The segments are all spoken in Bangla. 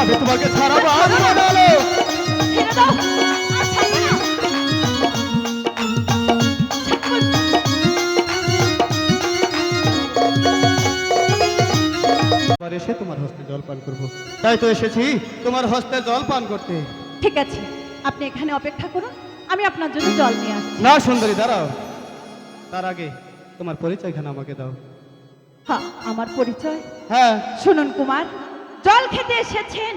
আমি তোমাকে ছেড়ে না এসে তোমার হস্তে জল পান করব। তাই তো এসেছি তোমার হস্তে জল পান করতে। ঠিক আছে আপনি এখানে অপেক্ষা করুন আমি আপনার জন্য জল নিয়ে আসছি। না সুন্দরী দাঁড়াও। তার আগে তোমার পরিচয়খানে আমাকে দাও। হ্যাঁ আমার পরিচয়? হ্যাঁ। শুনুন কুমার জল খেতে এসেছেন?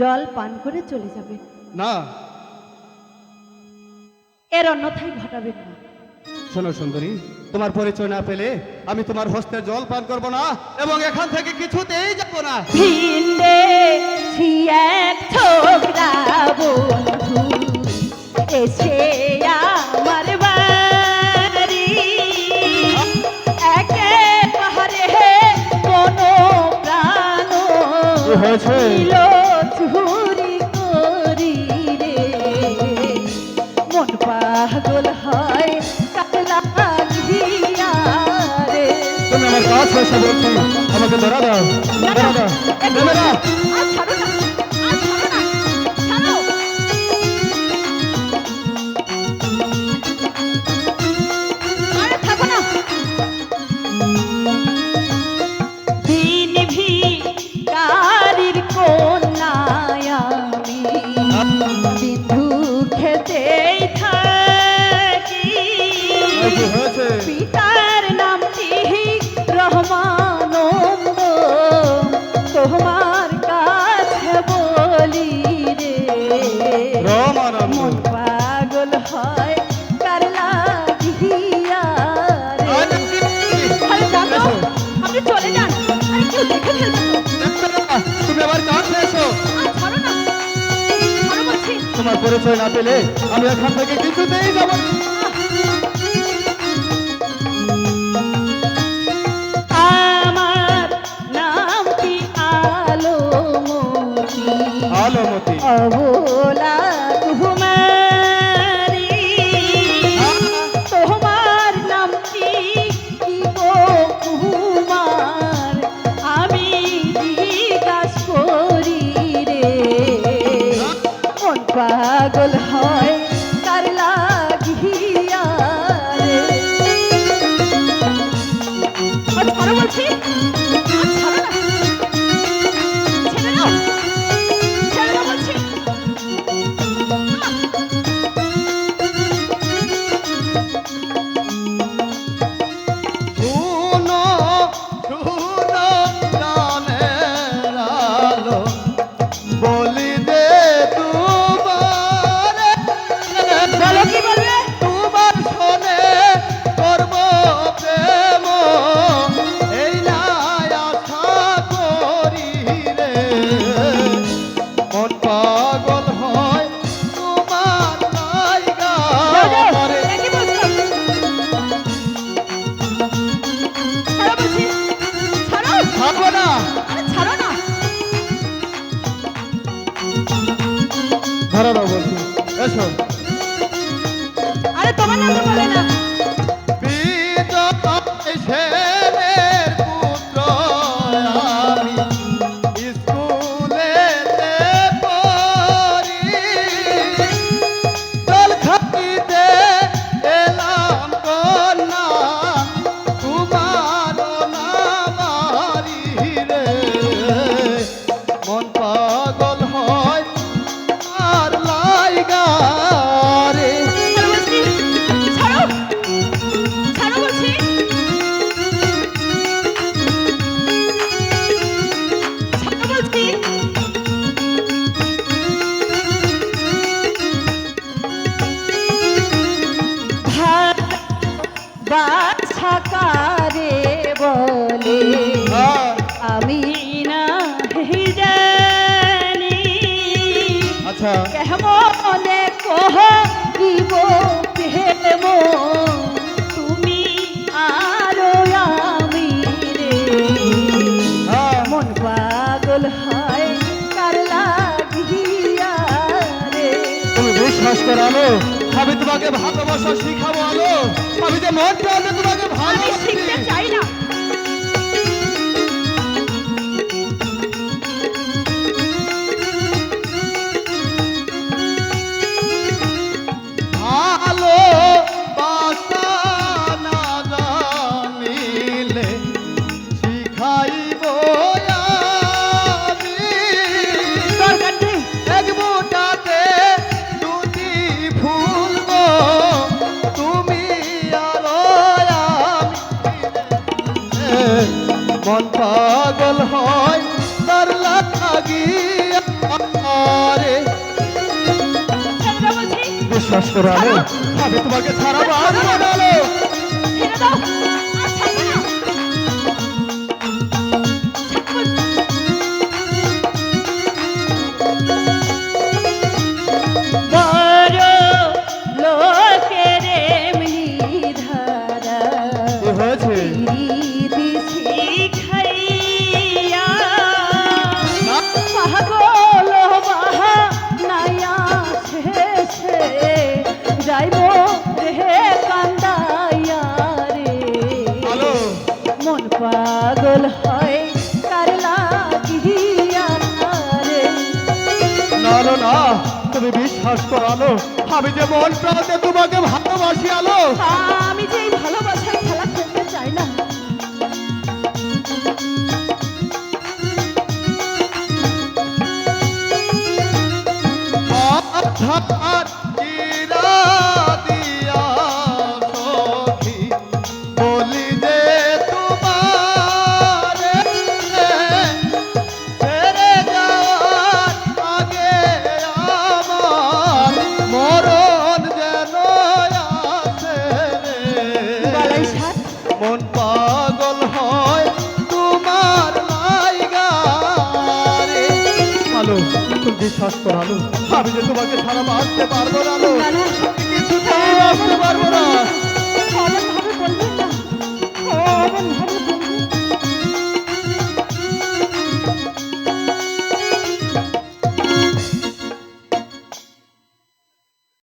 জল পান করে চলে যাবে না। এর অন্যথায় ঘটাবেন না। শোনো সুন্দরী তোমার পরিচয় না পেলে আমি তোমার হস্তে জল পান করব না এবং এখান থেকে কিছুতেই যাব না। ভিন্দে এক ছোকরা বন্ধু এসে আমার হয়েছে? চুরি করি রে। মন পাগল হয় কালা রে। তুমি আমার কাছে এসে বলছি আমাকে ধরা দাও ধরা দাও তোমার পরিচয় না পেলে আমি এখান থেকে কিছুতেই যাব। আলোমতি আলোমতি অবলা পাগল হয় বাছা কারে বলে হ্যাঁ, আমি না জানি আচ্ছা। কেমনে কহ দিব প্রেম তুমি আরও আমি রে। হ্যাঁ। মন পাগল হয় কার লাগিয়া রে। তুমি বিশ্বাস করো আলো আমি তোমাকে ভালোবাসা শিখাবো আলো। আমি যে মন তোমাকে ভালো শিখতে চাই না। বিশ্বাস করো আলো আমি তোমাকে ছাড়া বাঁচবো না আলো পাগল হয় কার লাগিয়া না আলো না তুমি বিশ্বাস করালো। আমি যে মন প্রাণে তোমাকে ভালোবাসি আলো। আমি যে ভালোবাসায় খেলা খেলতে চাই না বিশ্বাস করালো আমি যে তোমাকে ছাড়া বাঁচতে পারব না কিছু না, না। কিছুতেই বাঁচতে পারব